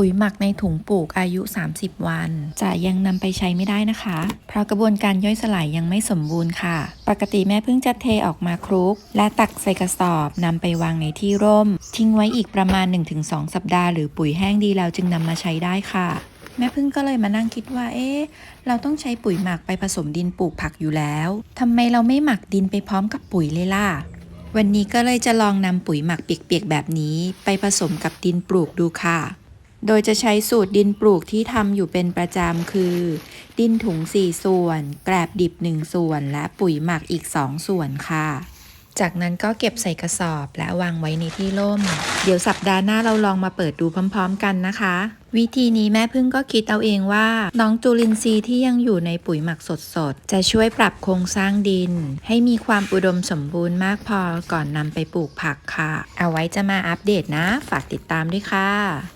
ปุ๋ยหมักในถุงปลูกอายุ 30 วัน จะยังนำไปใช้ไม่ได้นะคะ เพราะกระบวนการย่อยสลายยังไม่สมบูรณ์ค่ะ ปกติแม่พิ่งจะเทออกมาคลุก และตักใส่กระสอบนำไปวางในที่ร่ม ทิ้งไว้อีกประมาณ 1-2 สัปดาห์หรือปุ๋ยแห้งดีแล้วจึงนำมาใช้ได้ค่ะแม่พึ่งก็เลยมานั่งคิดว่า เอ๊ะ เราต้องใช้ปุ๋ยหมักไปผสมดินปลูกผักอยู่แล้ว ทำไมเราไม่หมักดินไปพร้อมกับปุ๋ยเลยล่ะ วันนี้ก็เลยจะลองนำปุ๋ยหมักเปียกๆแบบนี้ ไปผสมกับดินปลูกดูค่ะ โดยจะใช้สูตรดินปลูกที่ทำอยู่เป็นประจำคือ ดินถุง 4 ส่วน แกลบดิบ 1 ส่วน และปุ๋ยหมักอีก 2 ส่วนค่ะ จากนั้นก็เก็บใส่กระสอบและวางไว้ในที่ร่ม เดี๋ยวสัปดาห์หน้าเราลองมาเปิดดูพร้อมๆ กันนะคะ วิธีนี้แม่พึ่งก็คิดเอาเองว่า น้องจุลินทรีย์ที่ยังอยู่ในปุ๋ยหมักสดๆ จะช่วยปรับโครงสร้างดิน ให้มีความอุดมสมบูรณ์มากพอก่อนนำไปปลูกผักค่ะ เอาไว้จะมาอัปเดตนะ ฝากติดตามด้วยค่ะ